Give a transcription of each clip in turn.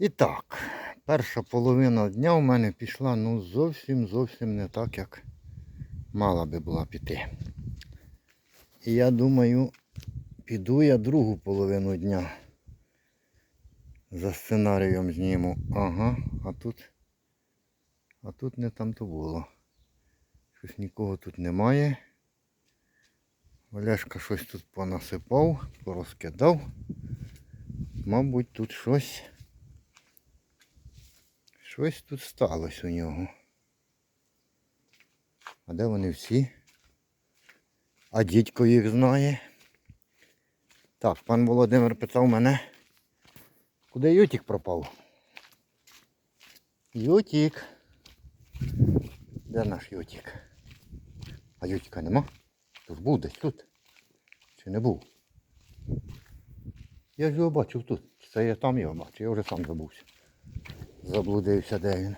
І так, перша половина дня у мене пішла ну зовсім зовсім не так, як мала би була піти. І я думаю, піду я другу половину дня. За сценарієм зніму. Ага, а тут. А тут не там то було. Щось нікого тут немає. Олешка щось тут понасипав, порозкидав. Мабуть, тут щось. Щось тут сталося у нього. А де вони всі? А дідько їх знає. Так, пан Володимир питав мене, куди Ютік пропав? Ютік. Де наш Ютік? А Ютіка нема? Тож був десь тут. Чи не був? Я ж його бачив тут. Це я там його бачив, я вже сам забувся. Заблудився, де він.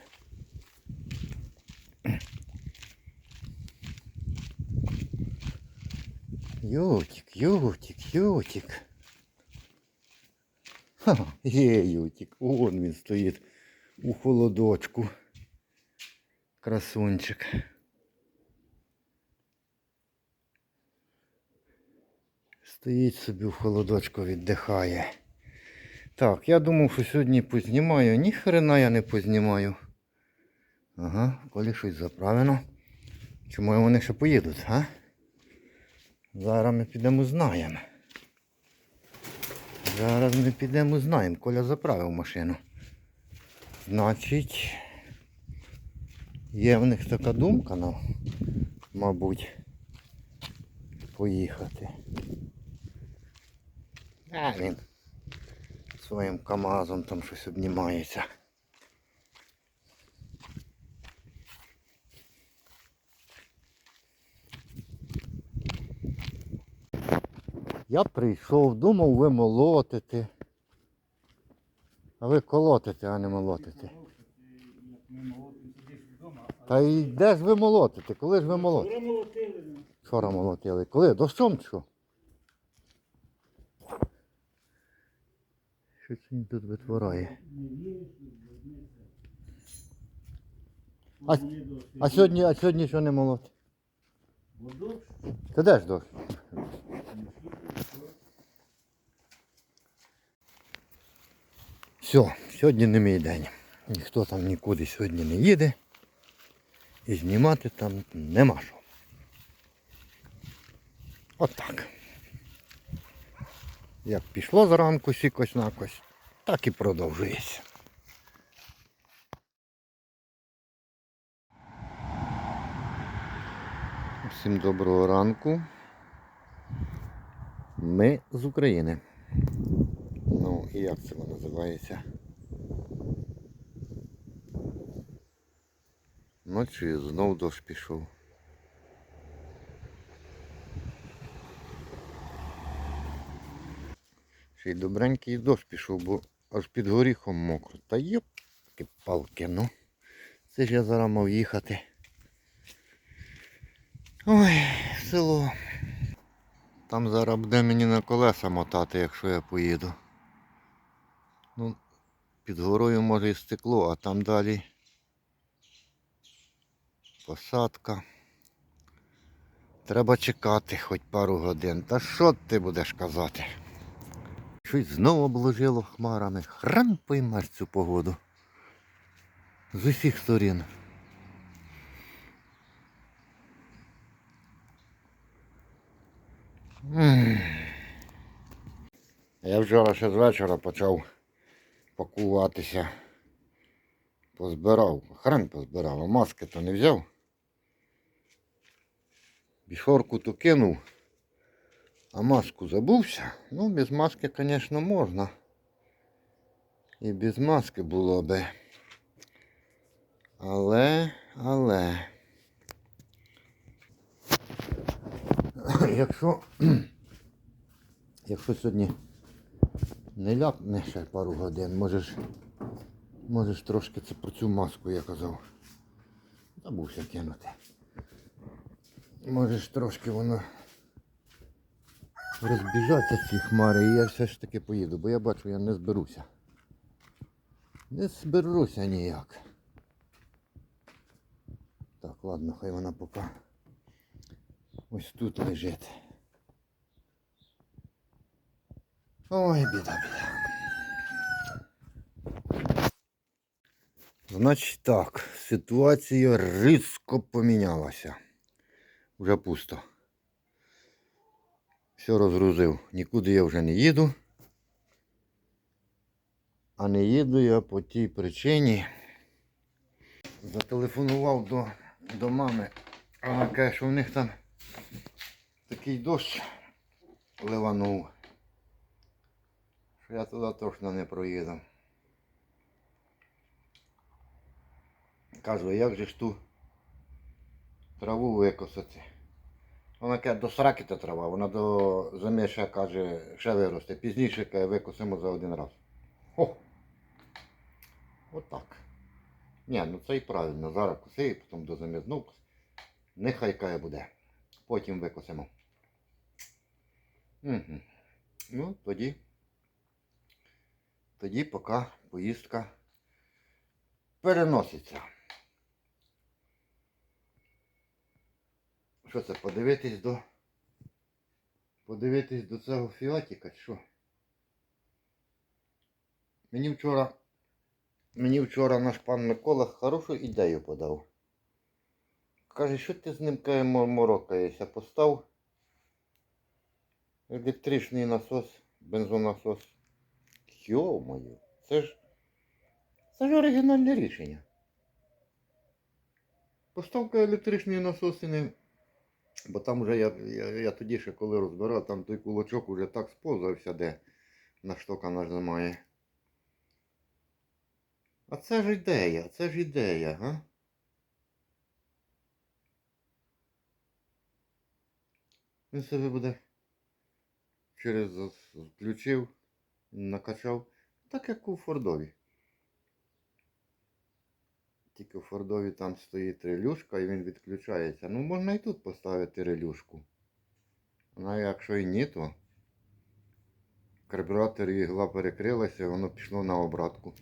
Ютик, Ютик, Ютик. Є Ютик. Вон він стоїть у холодочку. Красунчик. Стоїть собі в холодочку, віддихає. Так, я думав, що сьогодні познімаю. Ні хрена я не познімаю. Ага, коли щось заправлено. Чому вони ще поїдуть, а? Зараз ми підемо знаємо. Зараз ми підемо знаємо. Коля заправив машину. Значить, є в них така думка, ну, мабуть, поїхати. А він своїм КАМАЗом там щось обнімається. Я прийшов, думав ви молотите. А ви колотите, а не молотите. Та й де ж ви молотите? Коли ж ви молотите? Вчора молотили. ну. Вчора молотили. Коли? Дощом що? Що це тут не А, а сьогодні, а сьогодні що не? Водок, Та де ж дощ? Все, сьогодні не мій день. Ніхто там нікуди сьогодні не їде. І знімати там нема що. Отак. Як пішло зранку сікось накось, так і продовжується. Всім доброго ранку. Ми з України. Ну і як це називається? Ночі знов дощ пішов. Ще й добренький дощ пішов, бо аж під горіхом мокро. Та йопки палки, ну. Це ж я зараз мав їхати. Ой, село. Там зараз буде мені на колеса мотати, якщо я поїду. Ну, під горою може і стекло, а там далі посадка. Треба чекати хоч пару годин. Та що ти будеш казати? Щось знову обложило хмарами. Хрен поймеш цю погоду. З усіх сторін. Я вчора ще з вечора почав пакуватися. Позбирав. Хрен позбирав, а маски то не взяв. Бішорку то кинув, а маску забувся. Ну, без маски, звісно, можна. І без маски було би. Але, але. Якщо, якщо сьогодні не ляпне ще пару годин, можеш, можеш трошки це про цю маску, я казав. Забувся кинути. Можеш трошки воно розбіжаться ці хмари і я все ж таки поїду, бо я бачу, я не зберуся. Не зберуся ніяк. Так, ладно, хай вона поки ось тут лежить. Ой, біда, біда. Значить так, ситуація різко помінялася. Вже пусто. Все розгрузив. Нікуди я вже не їду. А не їду я по тій причині. Зателефонував до, до мами. Вона каже, що в них там такий дощ ливанув. Що я туди точно не проїду. Кажу, як же ж ту траву викосити? Вона каже, до сраки та трава, вона до зими ще каже, ще виросте. Пізніше каже, викосимо за один раз. О! Отак. Ні, ну це і правильно. Зараз коси, потім до зими знов. Нехай каже буде. Потім викосимо. Угу. Ну, тоді. Тоді поки поїздка переноситься. Що це, подивитись до. Подивитись до цього фіатіка, що? Мені вчора. Мені вчора наш пан Микола хорошу ідею подав. Каже, що ти з ним каже, мо- морокаєшся? Постав електричний насос, бензонасос. Йо-моє, це ж. Це ж оригінальне рішення. Поставка електричний насос і не. Бо там вже я, я, я тоді ще коли розбирав, там той кулачок уже так сповзався, де на штока нажимає. А це ж ідея, це ж ідея, га? Він себе буде через включив, накачав, так як у Фордові. Тільки в Фордові там стоїть релюшка і він відключається. Ну можна і тут поставити релюшку. Ну якщо і ні, то карбюратор і ігла перекрилася, і воно пішло на обратку.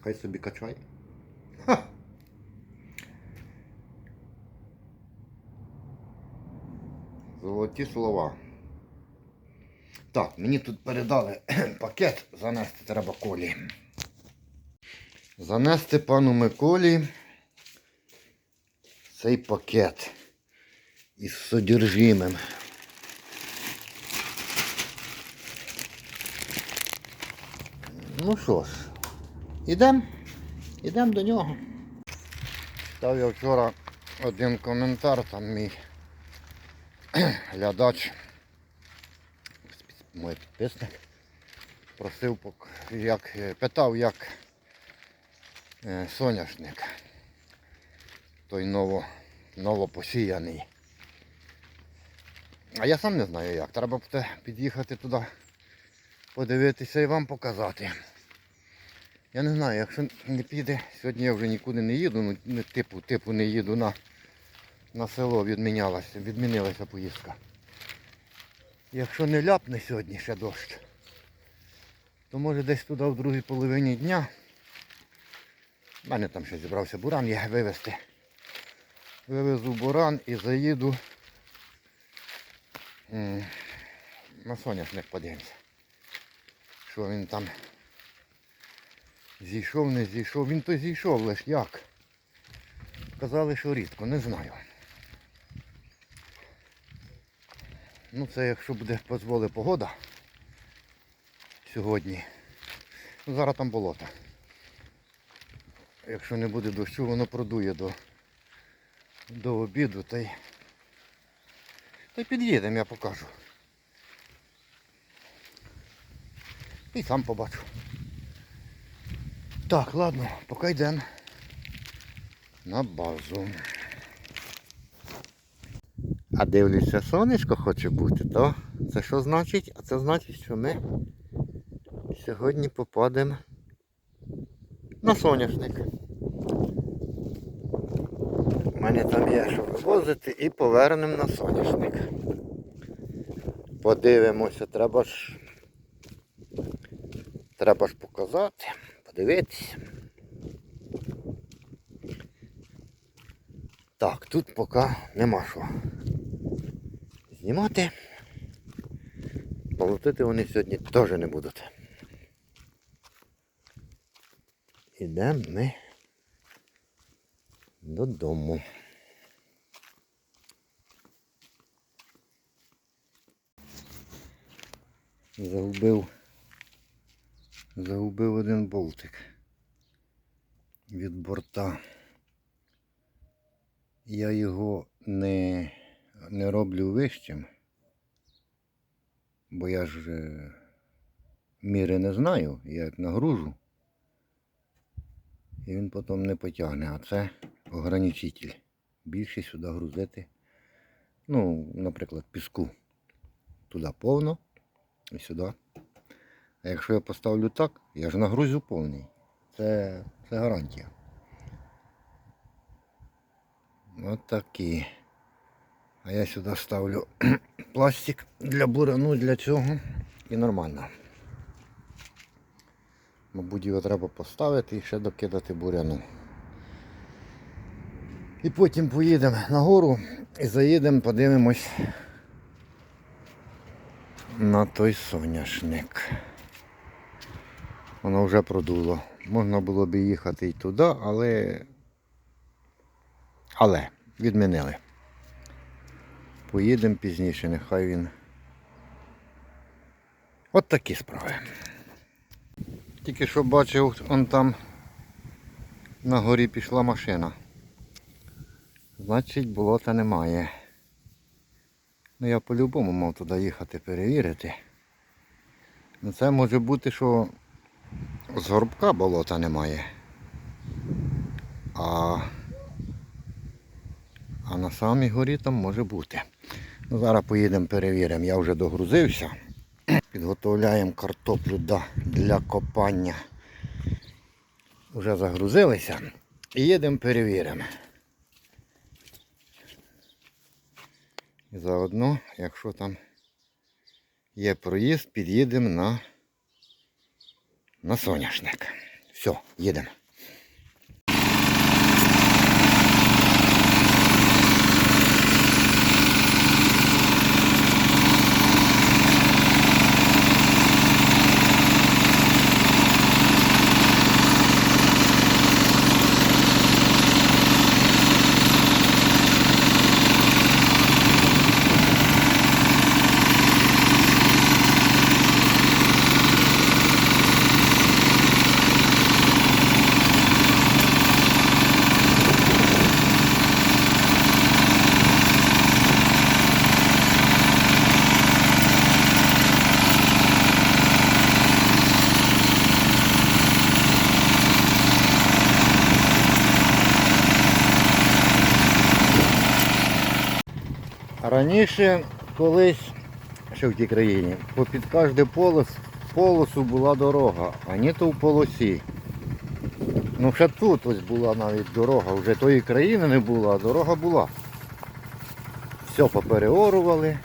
Хай собі качає. Ха! Золоті слова. Так, мені тут передали пакет, занести треба колі. Занести пану Миколі цей пакет із содержимим. Ну що ж, ідемо, ідемо до нього. Читав я вчора один коментар, там мій глядач, мій підписник, просив, як, питав, як соняшник. Той ново, новопосіяний. А я сам не знаю як. Треба буде під'їхати туди, подивитися і вам показати. Я не знаю, якщо не піде, сьогодні я вже нікуди не їду, ну не типу, типу не їду на, на село, відмінялася, відмінилася поїздка. Якщо не ляпне сьогодні ще дощ, то може десь туди в другій половині дня. У мене там ще зібрався буран, я вивезти. Вивезу буран і заїду на соняшник подивимося. Що він там зійшов, не зійшов. Він то зійшов лиш як. Казали, що рідко, не знаю. Ну це якщо буде дозволить погода сьогодні. Ну, зараз там болото. Якщо не буде дощу, воно продує до, до обіду та й. Та й під'їдемо, я покажу. І сам побачу. Так, ладно, поки йдемо на базу. А дивлюся, сонечко хоче бути, то це що значить? А це значить, що ми сьогодні попадемо на соняшник. Мене там є що вивозити і повернемо на соняшник. Подивимося, треба ж. Треба ж показати. подивитися. Так, тут поки нема що знімати. Молотити вони сьогодні теж не будуть. Ідемо ми додому. Загубив. Загубив один болтик від борта. Я його не, не роблю вищим, бо я ж е, міри не знаю, я як нагружу. І він потім не потягне, а це ограничитель. Більше сюди грузити. Ну, наприклад, піску. Туди повно і сюди. А якщо я поставлю так, я ж нагрузю повний. Це, це гарантія. От такі. А я сюди ставлю пластик для бурану для цього і нормально. Мабуть, його треба поставити і ще докидати буряну. І потім поїдемо нагору і заїдемо, подивимось на той соняшник. Воно вже продуло. Можна було б їхати й туди, але. Але відмінили. Поїдемо пізніше, нехай він. От такі справи. Тільки що бачив, он там на горі пішла машина. Значить, болота немає. Ну я по-любому мав туди їхати перевірити. Ну це може бути, що з горбка болота немає. А, а на самій горі там може бути. Ну, зараз поїдемо перевіримо. Я вже догрузився. Підготовляємо картоплю для копання. Вже загрузилися. І їдемо перевіримо. І заодно, якщо там є проїзд, під'їдемо на, на соняшник. Все, їдемо. Раніше колись, ще в тій країні, попід кожне полос, полосу була дорога, а не то в полосі. Ну ще тут ось була навіть дорога, вже тої країни не було, а дорога була. Все попереорували.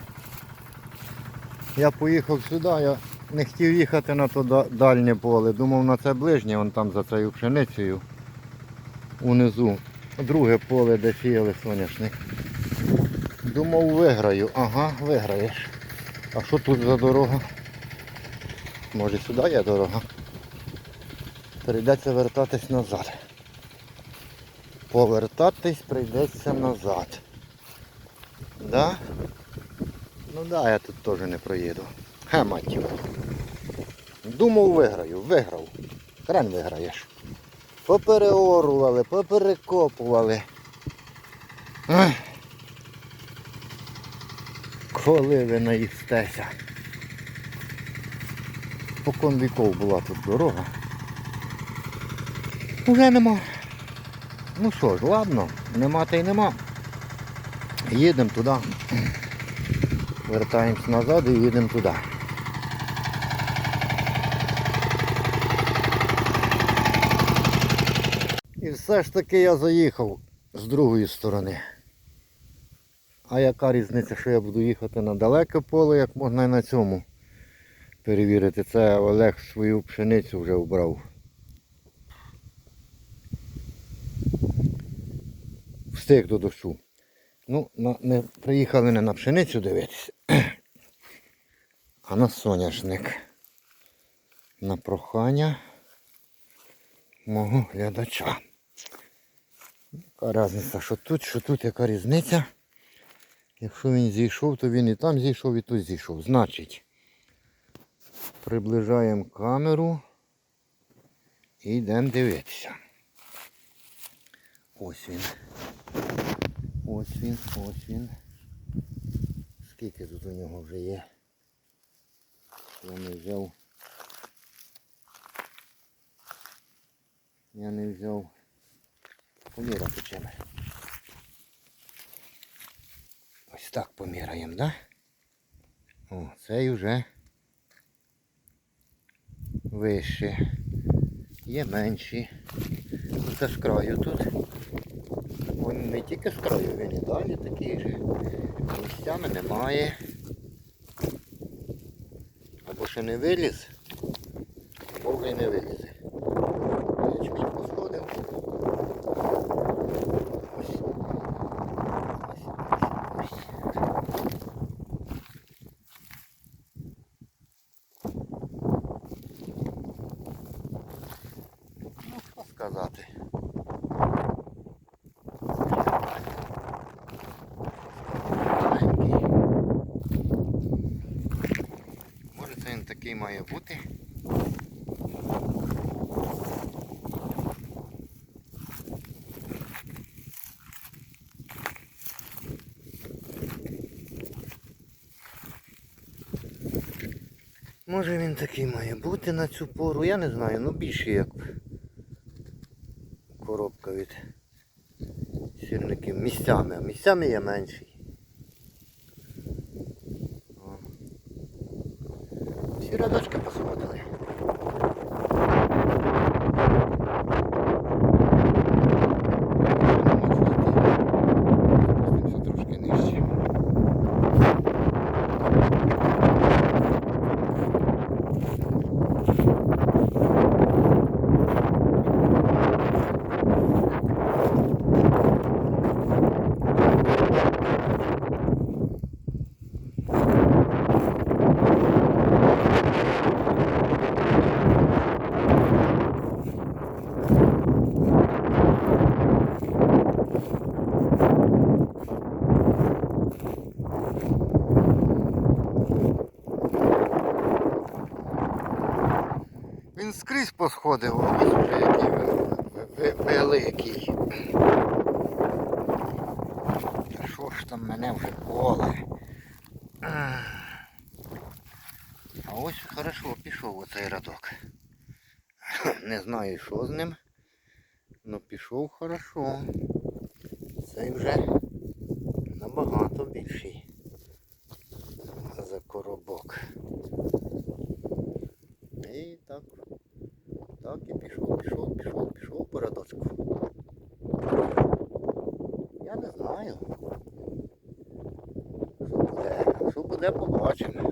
Я поїхав сюди, я не хотів їхати на то дальнє поле, думав на це ближнє, вон там за цією пшеницею унизу. Друге поле, де сіяли соняшник. Думав виграю. Ага, виграєш. А що тут за дорога? Може сюди є дорога? Прийдеться вертатись назад. Повертатись прийдеться назад. Да? Ну да, я тут теж не проїду. Ха, його. Думав виграю, виграв. Хрен виграєш. Попереорували, поперекопували. Ах. Коли ви наїстеся. Покон віков була тут дорога. Уже нема. Ну що ж, ладно, нема та й нема. Їдемо туди. Вертаємось назад і їдемо туди. І все ж таки я заїхав з другої сторони. А яка різниця, що я буду їхати на далеке поле, як можна і на цьому перевірити. Це Олег свою пшеницю вже вбрав. Встиг до дощу. Ну, не приїхали не на пшеницю дивитися, а на соняшник. На прохання мого глядача. Яка різниця, що тут, що тут, яка різниця? Якщо він зійшов, то він і там зійшов, і тут зійшов. Значить, приближаємо камеру і йдемо дивитися. Ось він. Ось він, ось він. Скільки тут у нього вже є? Я не взяв. Я не взяв. Поміряти чим. Ось так поміряємо, да? О, цей вже вище. Є менші. Ну, Це з краю тут. Він не тільки з краю, він і далі такий же. Місцями немає. Або ще не виліз, або й не вилізе. Ячмінь посходив. Ось. Ось, ось, ось. Ну, що сказати. Маленький. Такий має бути. Може він такий має бути на цю пору, я не знаю, ну більше як коробка від сірників. Місцями, а місцями є менший. О. Всі рядочки посходили. Спустимося трошки нижче. Він скрізь посходив, вже який великий. Що ж там мене вже коле? А ось хорошо пішов оцей радок. Не знаю, що з ним. але пішов хорошо. Цей вже набагато більший за коробок. І так, так і пішов, пішов, пішов, пішов по рядочку. Я не знаю. Що буде, що буде, побачимо.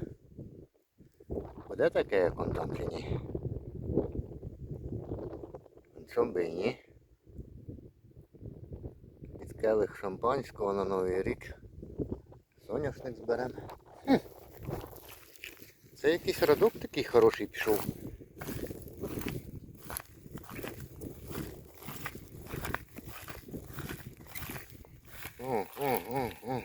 Буде таке, як он там чи ні. Чом би і ні. Під келих шампанського на Новий рік. Соняшник зберемо. Це якийсь радок такий хороший пішов. О, о, о, о.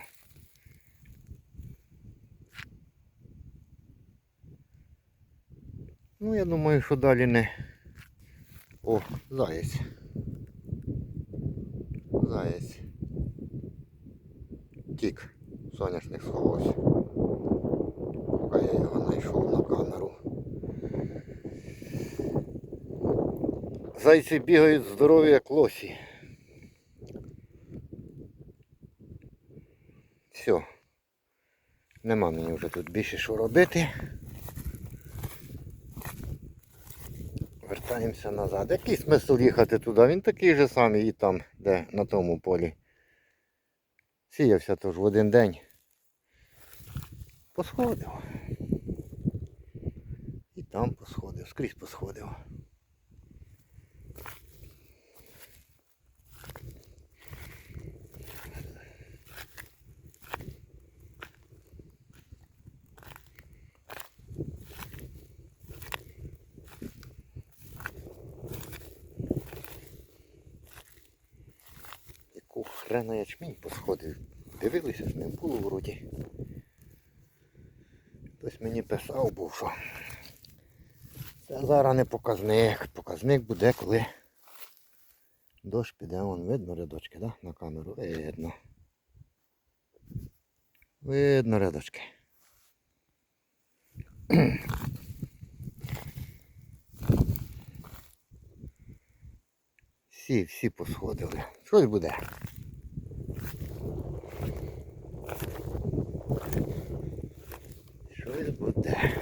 Ну, думаю, що далі не. О, заєць. Заєць. Тік. Соняшник сховався. Поки я його знайшов на камеру. Зайці бігають здорові, як лосі. Все. Нема мені вже тут більше що робити. Вертаємося назад. Який смисл їхати туди? Він такий же самий і там, де на тому полі. Сіявся тож в один день. Посходив. І там посходив, скрізь посходив. Треба на ячмінь посходив. Дивилися ж не було вроді. Хтось мені писав був, що це зараз не показник. Показник буде, коли дощ піде. Вон видно рядочки, да? На камеру. Видно. Видно рядочки. Всі, всі посходили. Щось буде. Щось буде.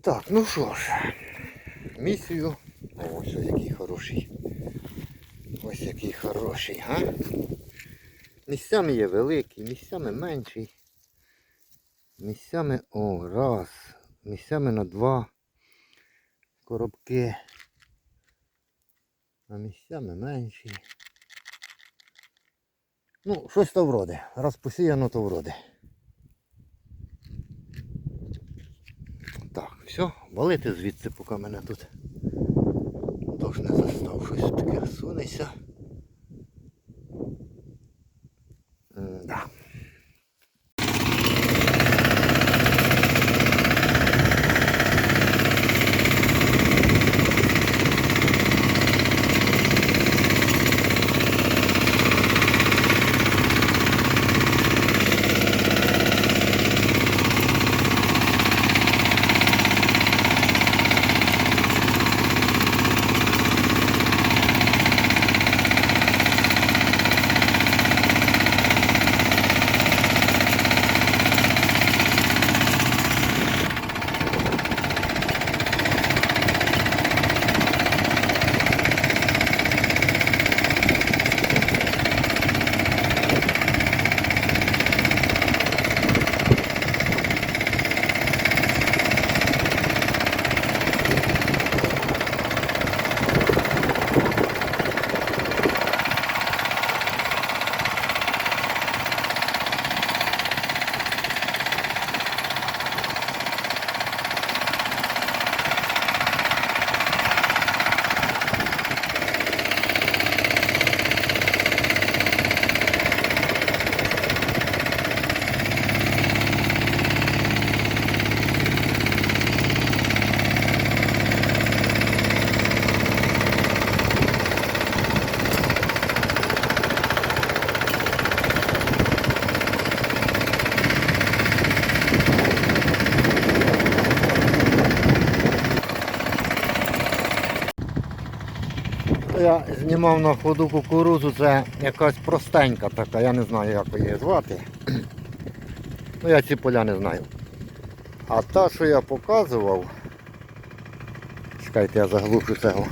Так, ну що ж, місію. Ось який хороший. Ось який хороший, га? Місцями є великий, місцями менший. Місцями, о, раз. Місцями на два коробки. А місцями менші. Ну, щось то вроде. Раз посіяно, то вроде. Так, все, валити звідси, поки мене тут Тож не застав. Щось таке сунеться. Знімав на ходу кукурузу, це якась простенька така, я не знаю як її звати. Ну я ці поля не знаю. А та, що я показував, чекайте, я заглушу цього.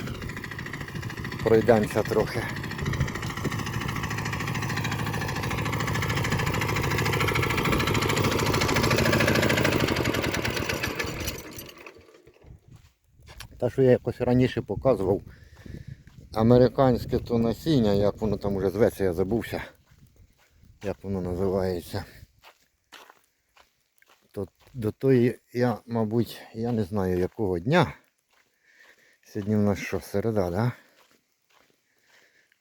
Пройдемося трохи. Та, що я якось раніше показував, американське то насіння, як воно там уже зветься, я забувся, як воно називається. То до тої я, мабуть, я не знаю якого дня. Сьогодні в нас що, середа, да?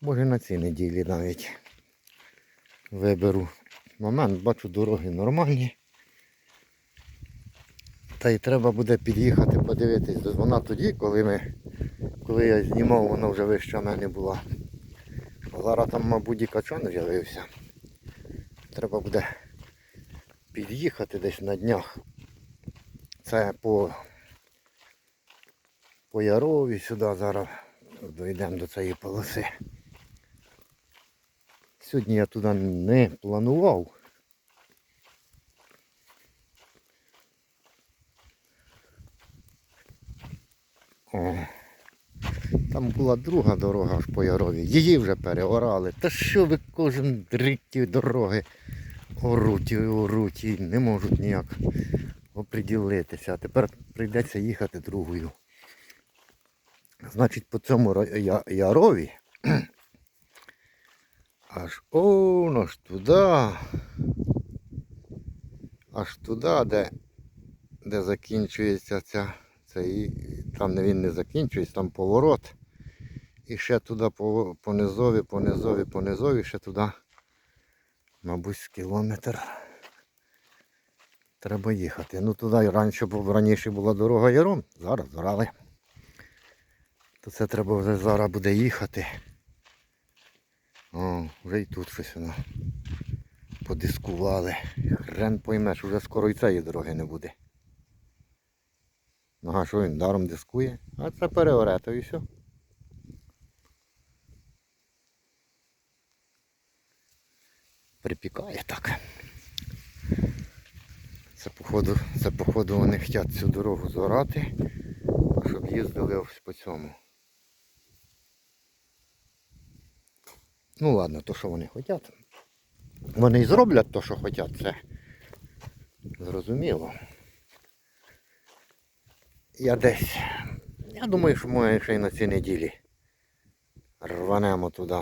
Може на цій неділі навіть виберу момент, бачу дороги нормальні. Та й треба буде під'їхати, подивитись. Вона тоді, коли ми коли я знімав, вона вже вища мене була. Зараз там, мабуть, і качан з'явився. Треба буде під'їхати десь на днях. Це по, по Ярові сюди зараз дійдемо до цієї полоси. Сьогодні я туди не планував. О. Там була друга дорога аж по Ярові. Її вже переорали. Та що ви кожен рік дороги оруть і оруть і не можуть ніяк оприділитися. А тепер прийдеться їхати другою. Значить, по цьому Ярові аж он аж туди. Аж туди, де, де закінчується ця, цей, там він не закінчується, там поворот. І ще туди по, по низові, по низові, по низові, ще туди, мабуть, кілометр. Треба їхати. Ну туди раніше, раніше була дорога яром, зараз зорали. То це треба вже зараз буде їхати. О, вже й тут щось воно подискували. Хрен поймеш, вже скоро і цієї дороги не буде. Ну а що він даром дискує? А це переоре, то і все. Припікає так. Це походу, це походу вони хочуть цю дорогу зорати, щоб їздили ось по цьому. Ну ладно, то що вони хочуть. Вони і зроблять то, що хочуть, це зрозуміло. Я десь. Я думаю, що ми ще й на цій неділі рванемо туди.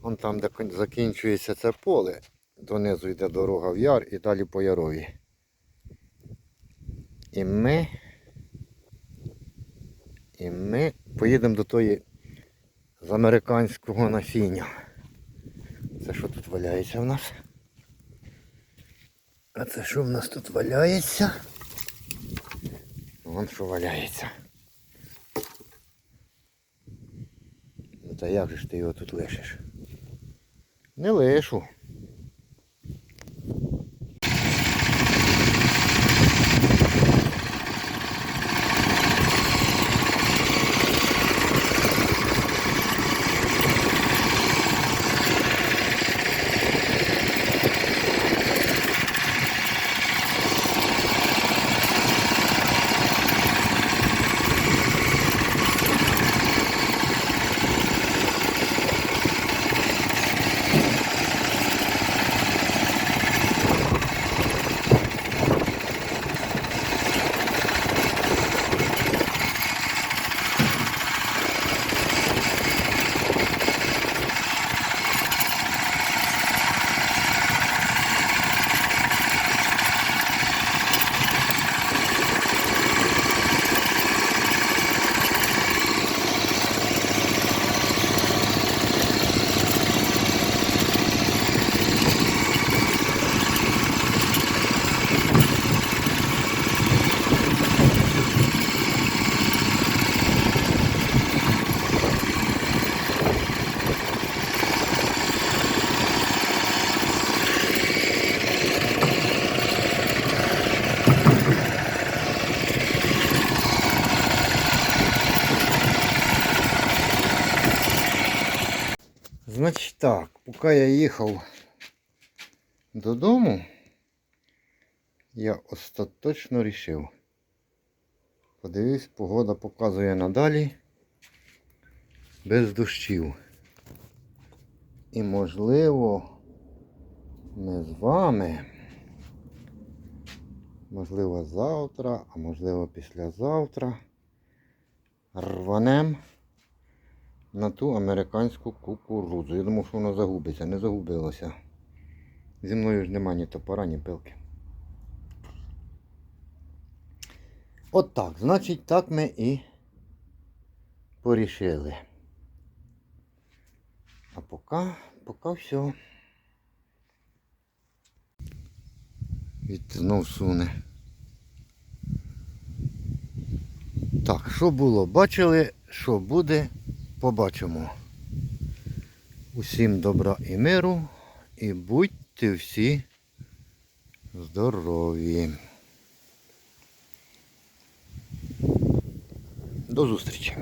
Вон там, де закінчується це поле, донизу йде дорога в яр і далі по ярові. І ми. І ми поїдемо до тої з американського насіння. Це що тут валяється в нас? А це що в нас тут валяється? Вон що валяється. Ну та як же ж ти його тут лишиш? Не лишу. Значить так, поки я їхав додому, я остаточно рішив. Подивись, погода показує надалі без дощів. І можливо ми з вами, можливо завтра, а можливо післязавтра рванем на ту американську кукурудзу. Я думав, що воно загубиться, не загубилося. Зі мною ж нема ні топора, ні пилки. От так, значить, так ми і порішили. А поки, поки все. Від знов суне. Так, що було? Бачили, що буде, побачимо. Усім добра і миру і будьте всі здорові. До зустрічі.